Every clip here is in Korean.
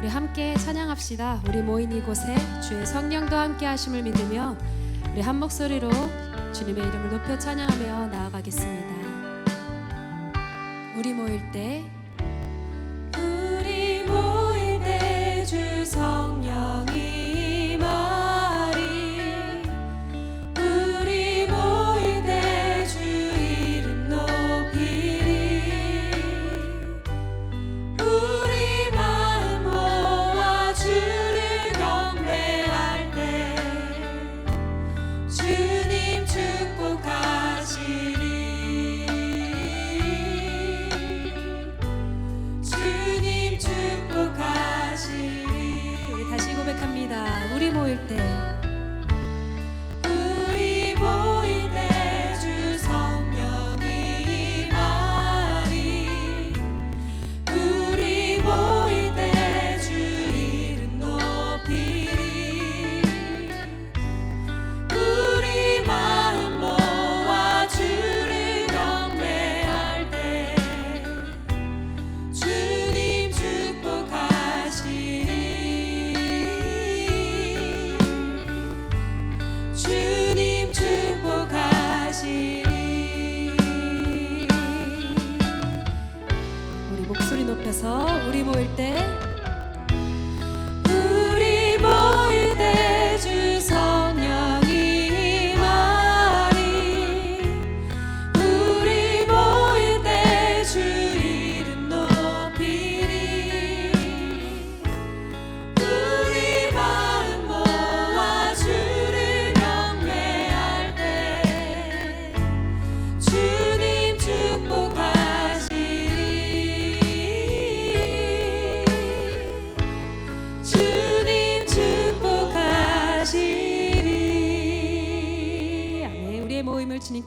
우리 함께 찬양합시다. 우리 모인 이곳에 주의 성령도 함께 하심을 믿으며 우리 한 목소리로 주님의 이름을 높여 찬양하며 나아가겠습니다. 우리 모일 때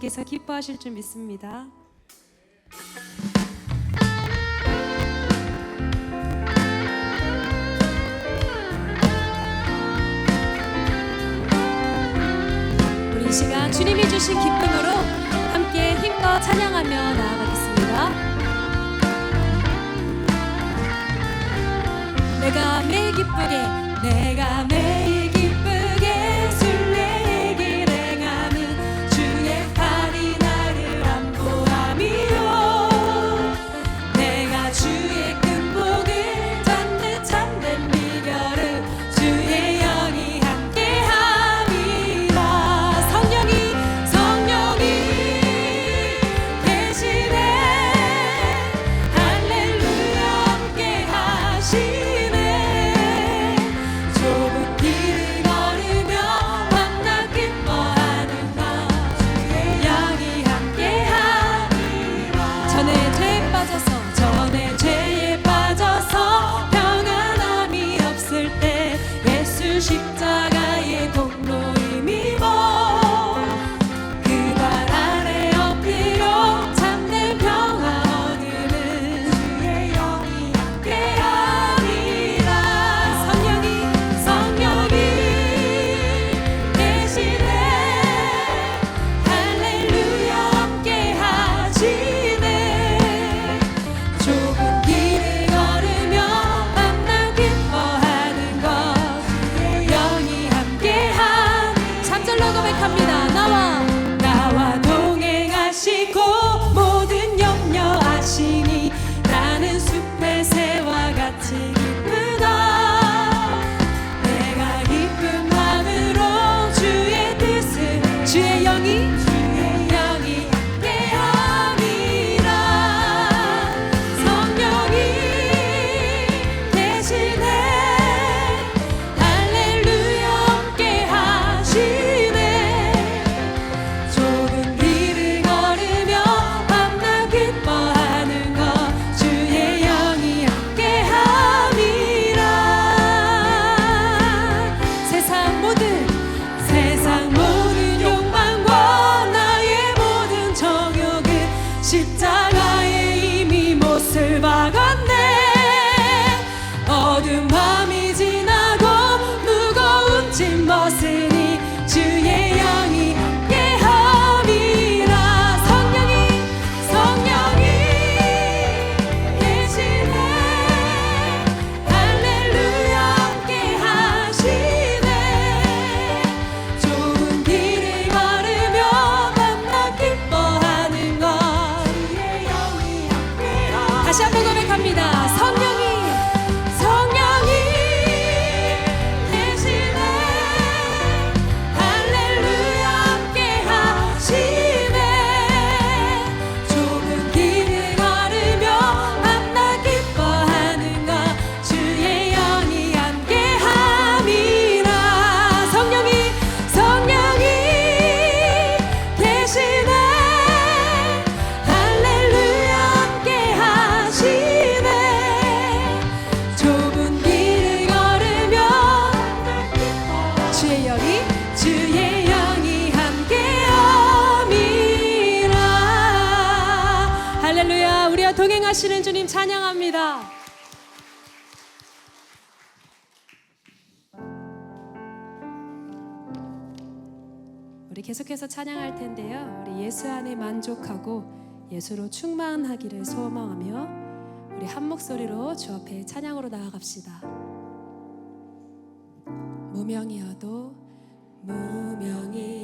주께서 기뻐하실 줄 믿습니다. 우리 시간 주님이 주신 기쁨으로 함께 힘껏 찬양하며 나아가겠습니다. 내가 매 기쁘게 내가 매 주시는 주님 찬양합니다. 우리 계속해서 찬양할 텐데요. 우리 예수 안에 만족하고 예수로 충만하기를 소망하며 우리 한 목소리로 주 앞에 찬양으로 나아갑시다. 무명이어도 무명이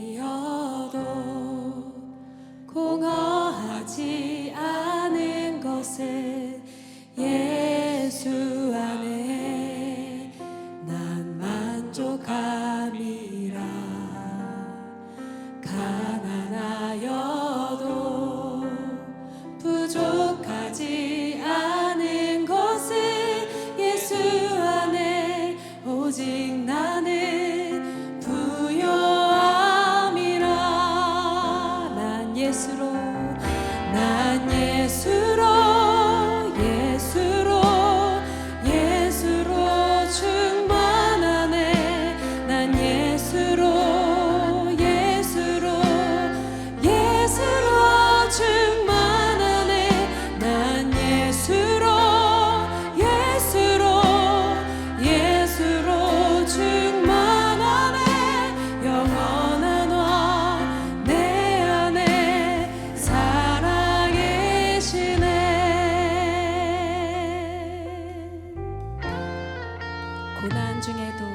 고난 중에도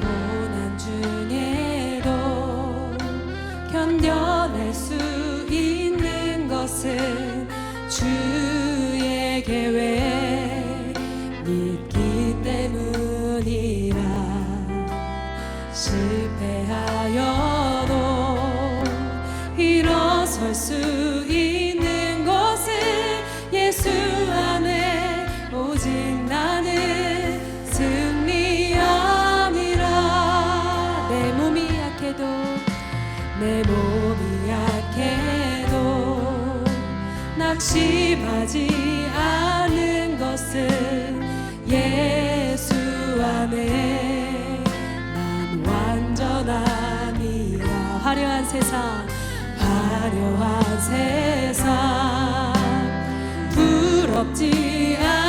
고난 중에도 견뎌낼 수 있는 것은 주의 계획 믿기 때문이라. 실패하여도 일어설 수 낙심하지 않은 것은 예수 안에 난 완전함이라 화려한 세상 화려한 세상. 부럽지 않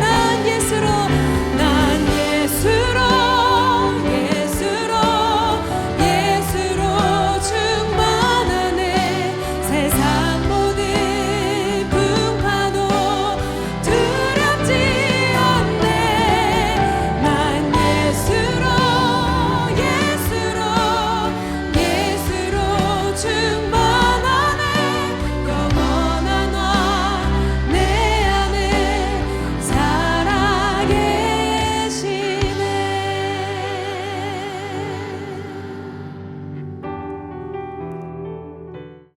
난 예수로 난 예수로.